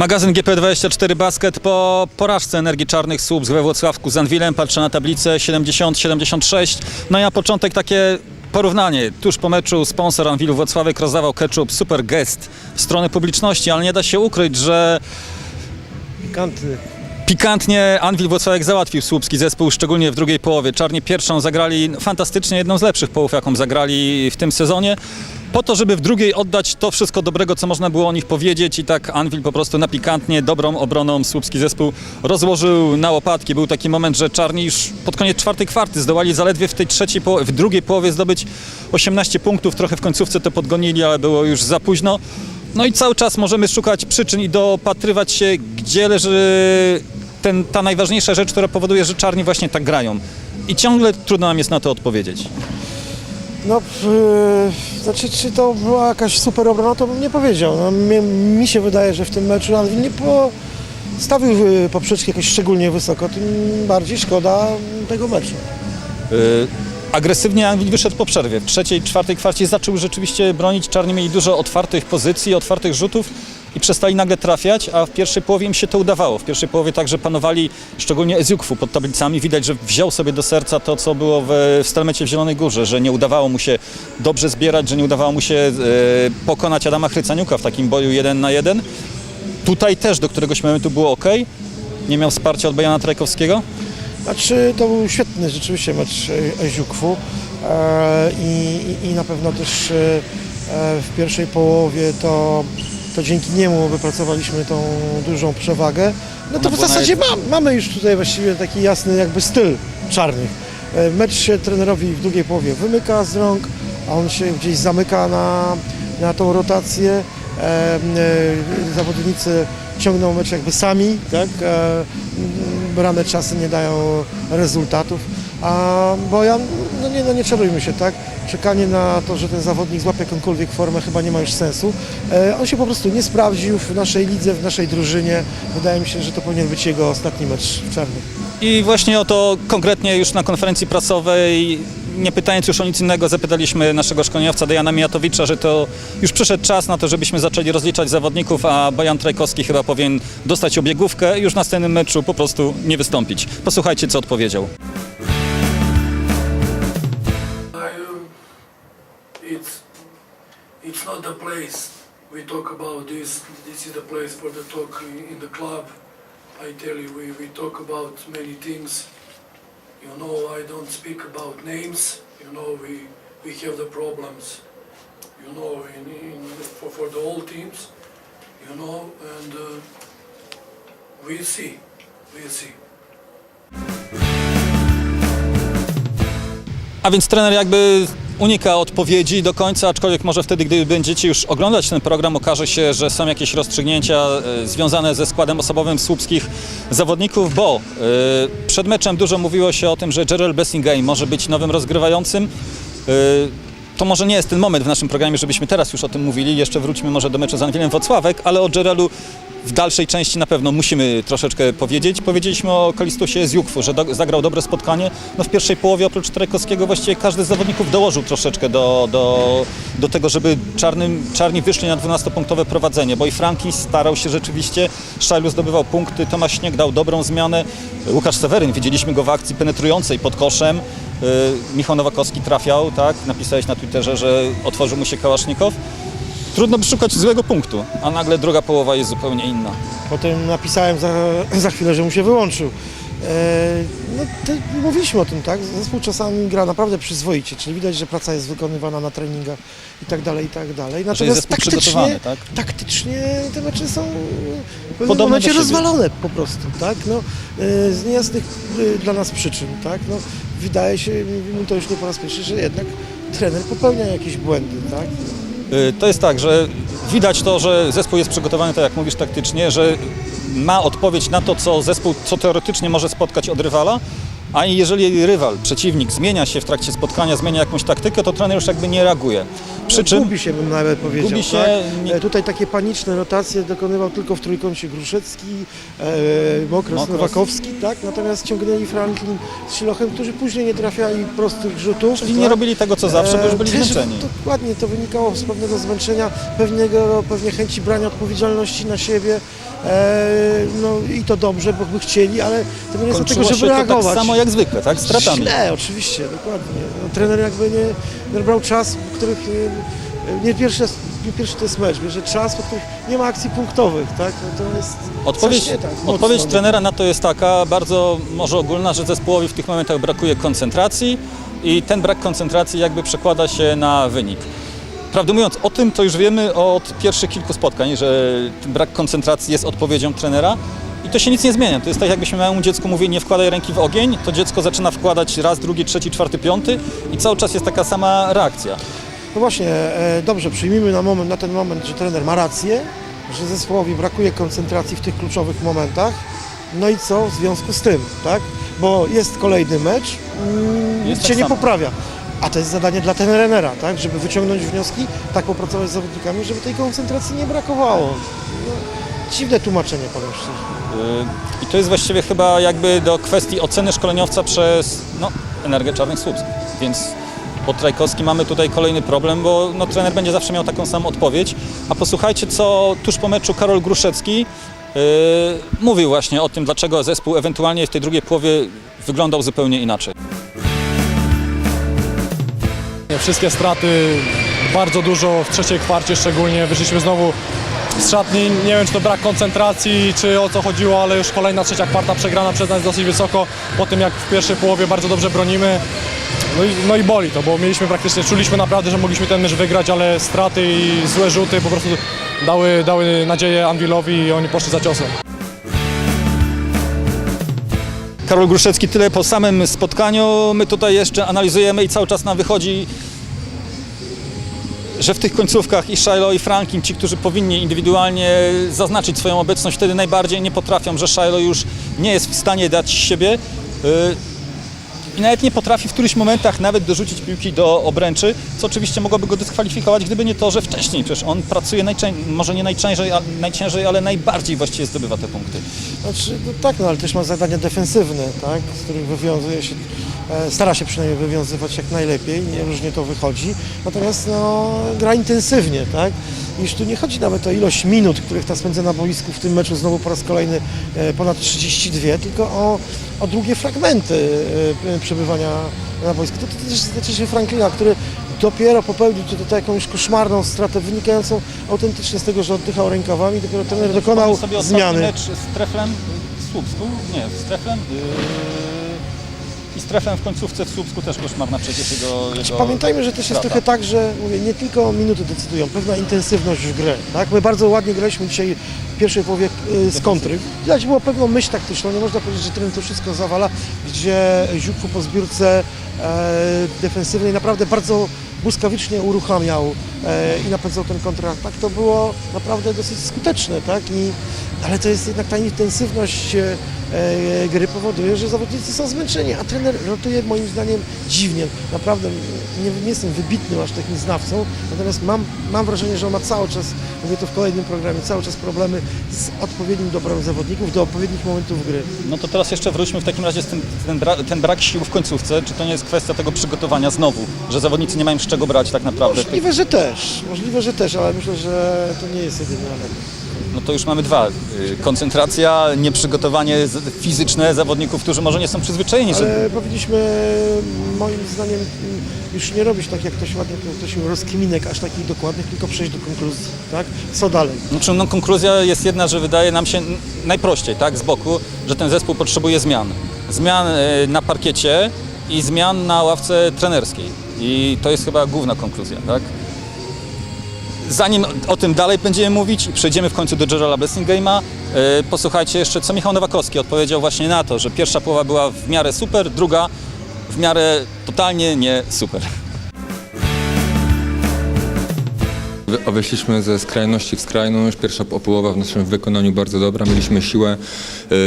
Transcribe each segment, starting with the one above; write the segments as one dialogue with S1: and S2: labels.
S1: Magazyn GP24 Basket po porażce Energii Czarnych Słupsk we Włocławku z Anwilem. Patrzę na tablicę 70-76. No i na początek takie porównanie. Tuż po meczu sponsor Anwilu Włocławek rozdawał ketchup super gest w stronę publiczności, ale nie da się ukryć, że
S2: Pikantny.
S1: Pikantnie Anwil Włocławek załatwił słupski zespół, szczególnie w drugiej połowie. Czarni pierwszą zagrali fantastycznie, jedną z lepszych połów, jaką zagrali w tym sezonie. Po to, żeby w drugiej oddać to wszystko dobrego, co można było o nich powiedzieć i tak Anwil po prostu na pikantnie, dobrą obroną słupski zespół rozłożył na łopatki. Był taki moment, że Czarni już pod koniec czwartej kwarty zdołali zaledwie w tej trzeciej, w drugiej połowie zdobyć 18 punktów. Trochę w końcówce to podgonili, ale było już za późno. No i cały czas możemy szukać przyczyn i dopatrywać się, gdzie leży ten, ta najważniejsza rzecz, która powoduje, że czarni właśnie tak grają. I ciągle trudno nam jest na to odpowiedzieć.
S2: No, yy, znaczy, czy to była jakaś super obrona, to bym nie powiedział. No, mi, mi się wydaje, że w tym meczu Anwil nie postawił yy, poprzeczki jakoś szczególnie wysoko, tym bardziej szkoda tego meczu.
S1: Yy, agresywnie Anwil wyszedł po przerwie. W trzeciej, czwartej kwarcie zaczął rzeczywiście bronić. Czarni mieli dużo otwartych pozycji, otwartych rzutów i przestali nagle trafiać, a w pierwszej połowie im się to udawało. W pierwszej połowie także panowali szczególnie Eziukwu pod tablicami. Widać, że wziął sobie do serca to, co było w, w Stelmecie w Zielonej Górze, że nie udawało mu się dobrze zbierać, że nie udawało mu się e, pokonać Adama Chrycaniuka w takim boju jeden na jeden. Tutaj też do któregoś momentu było ok. Nie miał wsparcia od Bojana Trajkowskiego.
S2: Znaczy, to był świetny rzeczywiście mecz Eziukwu e, i, i, na pewno też e, w pierwszej połowie to, to dzięki niemu wypracowaliśmy tą dużą przewagę. No to
S1: Ona
S2: w zasadzie ma, mamy już tutaj właściwie taki jasny jakby styl czarnych. E, Mecz się trenerowi w drugiej połowie wymyka z rąk, a on się gdzieś zamyka na, na tą rotację. E, e, zawodnicy ciągną mecz jakby sami, tak? E, m, brane czasy nie dają rezultatów. A Bojan, no nie, no nie czarujmy się, tak? Czekanie na to, że ten zawodnik złapie jakąkolwiek formę chyba nie ma już sensu. E, on się po prostu nie sprawdził w naszej lidze, w naszej drużynie. Wydaje mi się, że to powinien być jego ostatni mecz w czarnych.
S1: I właśnie o to konkretnie już na konferencji prasowej, nie pytając już o nic innego, zapytaliśmy naszego szkoleniowca Dejana Mijatowicza, że to już przyszedł czas na to, żebyśmy zaczęli rozliczać zawodników, a Bojan Trajkowski chyba powinien dostać obiegówkę i już w następnym meczu po prostu nie wystąpić. Posłuchajcie, co odpowiedział.
S3: It's not the place we talk about this. This is the place for the talk in the club. I tell you, we, we talk about many things. You know, I don't speak about names. You know, we we have the problems. You know, in, in for, for the old teams. You know, and uh, we'll see. We'll see.
S1: A więc trener jakby unika odpowiedzi do końca, aczkolwiek może wtedy, gdy będziecie już oglądać ten program, okaże się, że są jakieś rozstrzygnięcia e, związane ze składem osobowym słupskich zawodników, bo e, przed meczem dużo mówiło się o tym, że Gerald Bessingay może być nowym rozgrywającym. E, to może nie jest ten moment w naszym programie, żebyśmy teraz już o tym mówili. Jeszcze wróćmy może do meczu z Anwilem Wocławek, ale o Gerelu w dalszej części na pewno musimy troszeczkę powiedzieć. Powiedzieliśmy o Kalistusie z Jukwu, że do, zagrał dobre spotkanie. No w pierwszej połowie oprócz Trajkowskiego właściwie każdy z zawodników dołożył troszeczkę do, do, do tego, żeby czarnym, czarni wyszli na 12-punktowe prowadzenie, bo i Franki starał się rzeczywiście, Szajlu zdobywał punkty, Tomasz Śnieg dał dobrą zmianę, Łukasz Seweryn, widzieliśmy go w akcji penetrującej pod koszem, Yy, Michał Nowakowski trafiał, tak? Napisałeś na Twitterze, że otworzył mu się kałasznikow. Trudno by szukać złego punktu, a nagle druga połowa jest zupełnie inna.
S2: Potem napisałem za, za chwilę, że mu się wyłączył. E, no, to mówiliśmy o tym, tak? Zespół czasami gra naprawdę przyzwoicie, czyli widać, że praca jest wykonywana na treningach i tak dalej, i tak dalej. Natomiast
S1: zespół
S2: taktycznie,
S1: przygotowany, tak?
S2: taktycznie te mecze są w pewnym
S1: Podobne
S2: momencie
S1: do siebie.
S2: rozwalone po prostu, tak? No, e, z niejasnych e, dla nas przyczyn, tak? No, wydaje się, mówimy to już nie po raz pierwszy, że jednak trener popełnia jakieś błędy, tak?
S1: Y, To jest tak, że widać to, że zespół jest przygotowany, tak jak mówisz, taktycznie, że ma odpowiedź na to, co zespół, co teoretycznie może spotkać od rywala, A jeżeli rywal, przeciwnik zmienia się w trakcie spotkania, zmienia jakąś taktykę, to trener już jakby nie reaguje. Przy czym
S2: Gubi się bym nawet powiedział.
S1: Gubi się,
S2: tak?
S1: nie-
S2: E, Tutaj takie paniczne rotacje dokonywał tylko w trójkącie Gruszecki, e, Mokros,
S1: Mokros.
S2: Nowakowski, tak? Natomiast ciągnęli Franklin z Silochem, którzy później nie trafiali prostych rzutów.
S1: czyli
S2: tak?
S1: nie robili tego co zawsze, bo już byli
S2: E, też
S1: zmęczeni.
S2: Dokładnie, to wynikało z pewnego zmęczenia, pewnego pewnie chęci brania odpowiedzialności na siebie. E, no i to dobrze, bo by chcieli, ale to nie jest do tego,
S1: Kończyło
S2: żeby
S1: się to
S2: reagować.
S1: tak samo jak zwykle, tak? Stratami.
S2: Źle, oczywiście, dokładnie. No, trener jakby nie, brał czas, w których nie, pierwszy, nie pierwszy to jest mecz, bierze czas, w których nie ma akcji punktowych, tak? No to jest
S1: Odpowiedź,
S2: nie tak, mocno,
S1: odpowiedź
S2: nie?
S1: trenera na to jest taka bardzo może ogólna, że zespołowi w tych momentach brakuje koncentracji i ten brak koncentracji jakby przekłada się na wynik. Prawdę mówiąc, o tym to już wiemy od pierwszych kilku spotkań, że brak koncentracji jest odpowiedzią trenera i to się nic nie zmienia. To jest tak, jakbyśmy małemu dziecku mówili, nie wkładaj ręki w ogień, to dziecko zaczyna wkładać raz, drugi, trzeci, czwarty, piąty i cały czas jest taka sama reakcja.
S2: No właśnie, e, dobrze, przyjmijmy na moment, na ten moment, że trener ma rację, że zespołowi brakuje koncentracji w tych kluczowych momentach. No i co w związku z tym, tak? Bo jest kolejny mecz, mm, nic
S1: tak
S2: się nie
S1: samo.
S2: poprawia. A to jest zadanie dla trenera, tak? Żeby wyciągnąć wnioski, tak popracować z zawodnikami, żeby tej koncentracji nie brakowało. No, dziwne tłumaczenie, powiem szczerze.
S1: Yy, I to jest właściwie chyba jakby do kwestii oceny szkoleniowca przez no, Energię Czarnych Słupsk. Więc po Trajkowski mamy tutaj kolejny problem, bo no, trener będzie zawsze miał taką samą odpowiedź. A posłuchajcie, co tuż po meczu Karol Gruszecki yy, mówił właśnie o tym, dlaczego zespół ewentualnie w tej drugiej połowie wyglądał zupełnie inaczej.
S4: Wszystkie straty, bardzo dużo w trzeciej kwarcie szczególnie. Wyszliśmy znowu z szatni. Nie wiem, czy to brak koncentracji, czy o co chodziło, ale już kolejna trzecia kwarta przegrana przez nas dosyć wysoko. Po tym, jak w pierwszej połowie bardzo dobrze bronimy. No i, no i boli to, bo mieliśmy praktycznie, czuliśmy naprawdę, że mogliśmy ten mecz wygrać, ale straty i złe rzuty po prostu dały, dały nadzieję Anwilowi i oni poszli za ciosem.
S1: Karol Gruszecki, tyle po samym spotkaniu. My tutaj jeszcze analizujemy i cały czas nam wychodzi, że w tych końcówkach i Shiloh i Franklin, ci, którzy powinni indywidualnie zaznaczyć swoją obecność, wtedy najbardziej nie potrafią, że Shiloh już nie jest w stanie dać siebie. I nawet nie potrafi w którychś momentach nawet dorzucić piłki do obręczy, co oczywiście mogłoby go dyskwalifikować, gdyby nie to, że wcześniej. Przecież on pracuje może nie najciężej, najciężej, ale najbardziej właściwie zdobywa te punkty.
S2: Znaczy, no tak, no ale też ma zadania defensywne, tak, z których wywiązuje się, e, stara się przynajmniej wywiązywać jak najlepiej, nie różnie to wychodzi, natomiast no, gra intensywnie, tak, i już tu nie chodzi nawet o ilość minut, których ta spędza na boisku w tym meczu znowu po raz kolejny e, ponad 32, tylko o, o długie fragmenty e, przebywania na boisku. To, to też dotyczy Franklina, który dopiero popełnił tutaj jakąś koszmarną stratę wynikającą autentycznie z tego, że oddychał rękawami, dopiero trener dokonał
S1: sobie
S2: zmiany.
S1: mecz z Treflem w Słupsku, nie, z Treflem yy, i z w końcówce w Słupsku też koszmarna przecież jego, jego
S2: Pamiętajmy, że też jest trochę tak, że mówię, nie tylko minuty decydują, pewna intensywność w grę. Tak? My bardzo ładnie graliśmy dzisiaj pierwszej połowie y, z kontry. Widać było pewną myśl taktyczną, nie można powiedzieć, że trener to wszystko zawala, gdzie Ziukwu po zbiórce e, defensywnej naprawdę bardzo błyskawicznie uruchamiał e, i napędzał ten kontratak. To było naprawdę dosyć skuteczne, tak? I, ale to jest jednak ta intensywność e, e, gry powoduje, że zawodnicy są zmęczeni, a trener rotuje moim zdaniem dziwnie. Naprawdę nie, nie jestem wybitnym aż takim znawcą, natomiast mam, mam wrażenie, że on ma cały czas, mówię to w kolejnym programie, cały czas problemy z odpowiednim dobrem zawodników do odpowiednich momentów gry.
S1: No to teraz jeszcze wróćmy w takim razie z tym, ten, bra, ten brak sił w końcówce, czy to nie jest kwestia tego przygotowania znowu, że zawodnicy nie mają z czego brać tak naprawdę?
S2: Możliwe, że też, możliwe, że też, ale myślę, że to nie jest jedyny element.
S1: No to już mamy dwa. Yy, Koncentracja, nieprzygotowanie fizyczne zawodników, którzy może nie są przyzwyczajeni, że
S2: Ale powinniśmy moim zdaniem już nie robić tak jak ktoś ładnie określił, rozkminek aż takich dokładnych, tylko przejść do konkluzji, tak? Co dalej?
S1: Znaczy, no, konkluzja jest jedna, że wydaje nam się najprościej, tak, z boku, że ten zespół potrzebuje zmian. Zmian e, na parkiecie i zmian na ławce trenerskiej. I to jest chyba główna konkluzja, tak? Zanim o tym dalej będziemy mówić i przejdziemy w końcu do Gerala Blessingame'a, e, posłuchajcie jeszcze, co Michał Nowakowski odpowiedział właśnie na to, że pierwsza połowa była w miarę super, druga w miarę totalnie nie super.
S5: Wy- Wyszliśmy ze skrajności w skrajność. Pierwsza po- połowa w naszym wykonaniu bardzo dobra. Mieliśmy siłę,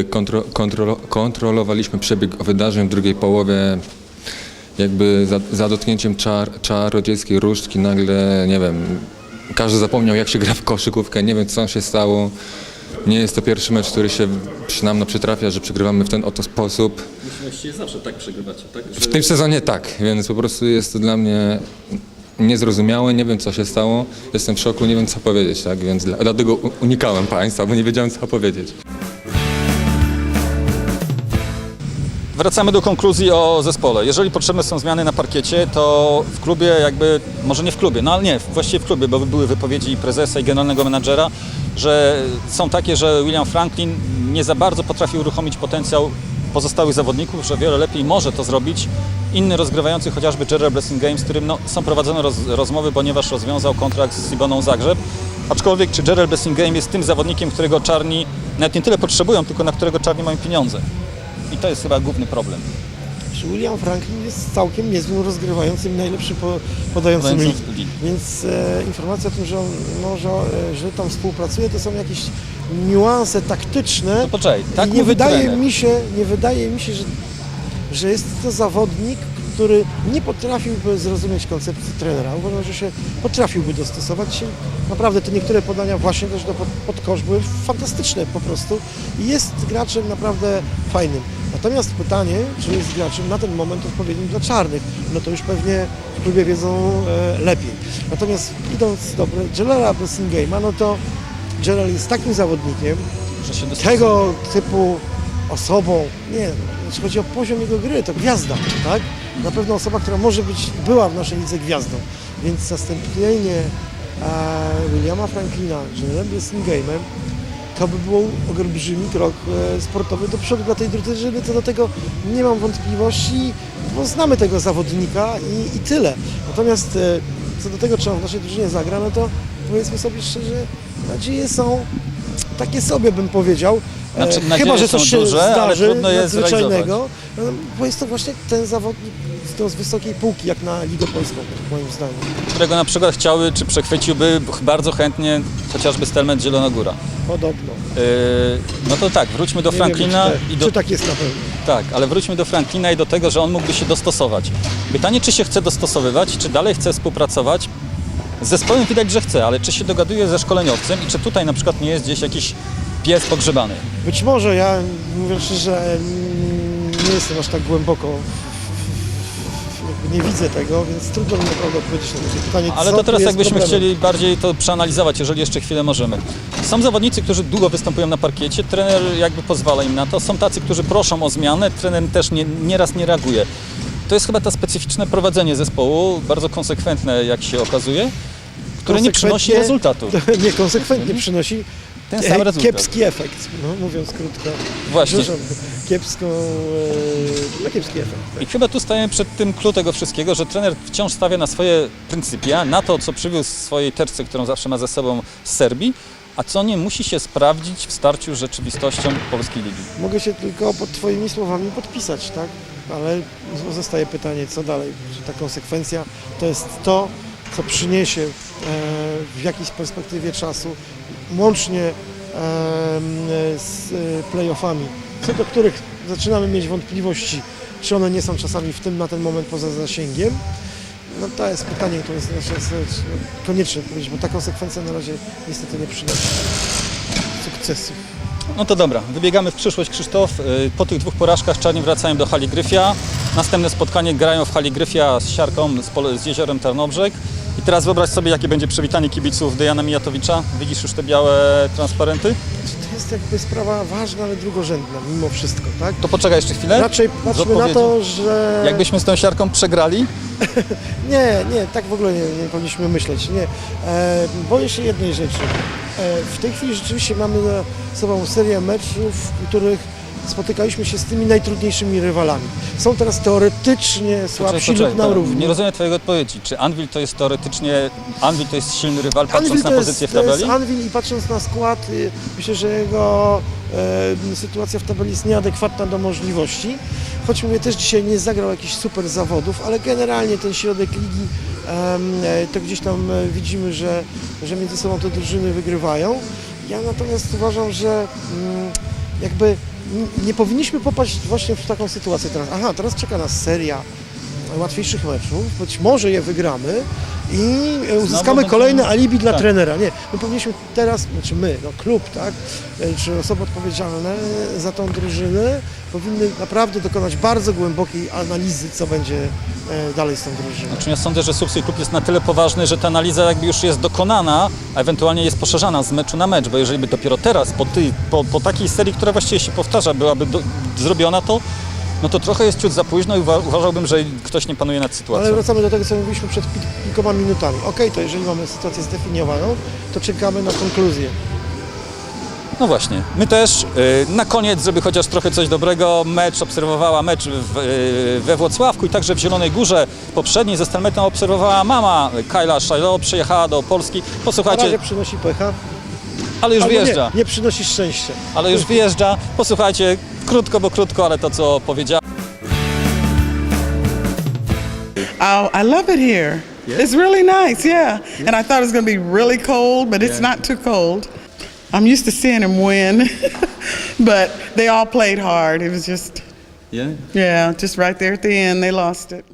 S5: y, kontro, kontrolo, kontrolowaliśmy przebieg wydarzeń w drugiej połowie. Jakby za, za dotknięciem czar, czarodziejskiej różdżki nagle, nie wiem, każdy zapomniał jak się gra w koszykówkę, nie wiem co się stało. Nie jest to pierwszy mecz, który się przy nam przytrafia, że przegrywamy w ten oto sposób.
S1: Właściwie zawsze tak przegrywacie, tak?
S5: W tym sezonie tak, więc po prostu jest to dla mnie niezrozumiałe, nie wiem co się stało, jestem w szoku, nie wiem co powiedzieć, tak, więc dla, dlatego unikałem Państwa, bo nie wiedziałem co powiedzieć.
S1: Wracamy do konkluzji o zespole. Jeżeli potrzebne są zmiany na parkiecie, to w klubie jakby, może nie w klubie, no ale nie, właściwie w klubie, bo były wypowiedzi prezesa i generalnego menadżera, że są takie, że William Franklin nie za bardzo potrafi uruchomić potencjał pozostałych zawodników, że wiele lepiej może to zrobić inny rozgrywający, chociażby Jerry Blessing Games, z którym no, są prowadzone roz, rozmowy, ponieważ rozwiązał kontrakt z Siboną Zagrzeb. Aczkolwiek czy Jerry Blessing Game jest tym zawodnikiem, którego czarni nawet nie tyle potrzebują, tylko na którego czarni mają pieniądze. I to jest chyba główny problem.
S2: Czy William Franklin jest całkiem niezłym rozgrywającym, najlepszym po, podającym. Więc e, informacja o tym, że on może, e, że tam współpracuje, to są jakieś niuanse taktyczne.
S1: No poczekaj, tak
S2: nie
S1: mówi
S2: wydaje
S1: trener.
S2: mi się, nie wydaje mi się, że, że jest to zawodnik, który nie potrafiłby zrozumieć koncepcji trenera. Uważam, że się potrafiłby dostosować się. Naprawdę te niektóre podania właśnie też do pod, pod kosz były fantastyczne po prostu i jest graczem naprawdę fajnym. Natomiast pytanie, czy jest graczem na ten moment odpowiednim dla czarnych, no to już pewnie w klubie wiedzą e, lepiej. Natomiast idąc do Jelera Blessingame'a, no to Gerald jest takim zawodnikiem,
S1: Że się dostosuje.
S2: tego typu osobą, nie, jeśli chodzi o poziom jego gry, to gwiazda, tak? Na pewno osoba, która może być, była w naszej lidze gwiazdą, więc zastąpienie e, Williama Franklina Jerem Blessingame'em to by był olbrzymi krok e, sportowy do przodu dla tej drużyny, to do tego nie mam wątpliwości, bo znamy tego zawodnika i, i tyle. Natomiast e, co do tego, czy on w naszej drużynie zagra, no to powiedzmy sobie szczerze, nadzieje są takie sobie bym powiedział.
S1: Znaczy,
S2: Chyba, że coś się
S1: duże, ale
S2: zdarzy nadzwyczajnego, no, bo jest to właśnie ten zawodnik to z wysokiej półki, jak na Ligę Polską, moim zdaniem.
S1: którego na przykład chciały, czy przechwyciłby bardzo chętnie chociażby Stelmet Zielona Góra.
S2: Podobno.
S1: Yy, no to tak, wróćmy do
S2: Nie
S1: Franklina
S2: wiem, czy,
S1: i
S2: te,
S1: do...
S2: czy tak jest na pewno.
S1: Tak, ale wróćmy do Franklina i do tego, że on mógłby się dostosować. Pytanie, czy się chce dostosowywać, czy dalej chce współpracować. Z zespołem widać, że chce, ale czy się dogaduje ze szkoleniowcem i czy tutaj na przykład nie jest gdzieś jakiś pies pogrzebany?
S2: Być może ja, mówiąc szczerze, mm, nie jestem aż tak głęboko, nie widzę tego, więc trudno mi naprawdę odpowiedzieć na takie pytanie,
S1: Ale to teraz jakbyśmy
S2: problemem.
S1: chcieli bardziej to przeanalizować, jeżeli jeszcze chwilę możemy. Są zawodnicy, którzy długo występują na parkiecie, trener jakby pozwala im na to. Są tacy, którzy proszą o zmianę, trener też nie, nieraz nie reaguje. To jest chyba to specyficzne prowadzenie zespołu, bardzo konsekwentne jak się okazuje, które nie przynosi rezultatu.
S2: Niekonsekwentnie przynosi
S1: Ten sam
S2: e,
S1: rezultat.
S2: kiepski efekt, no, mówiąc krótko.
S1: Właśnie.
S2: Przepraszam, kiepską, e, no kiepski efekt.
S1: I chyba tu stajemy przed tym clue tego wszystkiego, że trener wciąż stawia na swoje pryncypia, na to, co przywiózł z swojej terce, którą zawsze ma ze sobą z Serbii, a co nie musi się sprawdzić w starciu z rzeczywistością polskiej ligi.
S2: Mogę się tylko pod Twoimi słowami podpisać, tak? Ale zostaje pytanie, co dalej? Czy ta konsekwencja to jest to, co przyniesie e, w jakiejś perspektywie czasu, łącznie z e, playoffami, co do których zaczynamy mieć wątpliwości, czy one nie są czasami w tym na ten moment poza zasięgiem. No to jest pytanie, które jest nasze konieczne odpowiedzieć, bo ta konsekwencja na razie niestety nie przynosi sukcesu.
S1: No to dobra, wybiegamy w przyszłość Krzysztof. Y, Po tych dwóch porażkach czarni wracają do hali Gryfia. Następne spotkanie grają w hali Gryfia z Siarką, z, z jeziorem Tarnobrzeg. I teraz wyobraź sobie, jakie będzie przywitanie kibiców Dejana Mijatowicza. Widzisz już te białe transparenty?
S2: To jest jakby sprawa ważna, ale drugorzędna mimo wszystko, tak?
S1: To poczekaj jeszcze chwilę.
S2: Raczej patrzmy na to, że...
S1: Jakbyśmy z tą Siarką przegrali,
S2: Nie, nie, tak w ogóle nie, nie powinniśmy myśleć. Nie. E, boję się jednej rzeczy. E, w tej chwili rzeczywiście mamy za sobą serię meczów, w których spotykaliśmy się z tymi najtrudniejszymi rywalami. Są teraz teoretycznie słabsi lub równi.
S1: Nie rozumiem Twojej odpowiedzi. Czy Anvil to jest teoretycznie, Anvil to jest silny rywal, patrząc
S2: Anvil
S1: na
S2: jest,
S1: pozycję w
S2: to jest
S1: tabeli?
S2: Anvil i patrząc na skład, y, myślę, że jego e, sytuacja w tabeli jest nieadekwatna do możliwości. Choć mówię, też dzisiaj nie zagrał jakichś super zawodów, ale generalnie ten środek ligi e, to gdzieś tam e, widzimy, że, że między sobą te drużyny wygrywają. Ja natomiast uważam, że mm, jakby nie powinniśmy popaść właśnie w taką sytuację teraz. Aha, teraz czeka nas seria łatwiejszych meczów, być może je wygramy i e, uzyskamy kolejne alibi dla
S1: tak.
S2: trenera. Nie, my powinniśmy teraz, znaczy my, no klub, tak, e, czy osoby odpowiedzialne za tą drużynę powinny naprawdę dokonać bardzo głębokiej analizy, co będzie e, dalej z tą drużyną.
S1: Znaczy ja sądzę, że Słupski Klub jest na tyle poważny, że ta analiza jakby już jest dokonana, a ewentualnie jest poszerzana z meczu na mecz, bo jeżeli by dopiero teraz, po, tej, po, po takiej serii, która właściwie się powtarza, byłaby do, zrobiona, to no to trochę jest ciut za późno i uwa- uważałbym, że ktoś nie panuje nad
S2: Ale
S1: sytuacją.
S2: wracamy do tego, co mówiliśmy przed kilkoma minutami. Okej, to jeżeli mamy sytuację zdefiniowaną, to czekamy na konkluzję.
S1: No właśnie, my też y, na koniec, żeby chociaż trochę coś dobrego, mecz obserwowała mecz w, y, we Włocławku i także w Zielonej Górze. Poprzedni ze Stelmetem obserwowała mama Kyla Shiloh, przyjechała do Polski.
S2: Na razie
S1: Posłuchajcie,
S2: przynosi pecha,
S1: ale już
S2: albo
S1: wyjeżdża,
S2: nie, nie przynosi szczęścia.
S1: ale już wyjeżdża. Posłuchajcie, krótko, bo krótko, ale to co powiedziała.
S6: Oh, I love it here. It's really nice, yeah. And I thought it was going to be really cold, but it's not too cold. I'm used to seeing them win, but they all played hard. It was just,
S1: Yeah.
S6: yeah, just right there at the end, they lost it.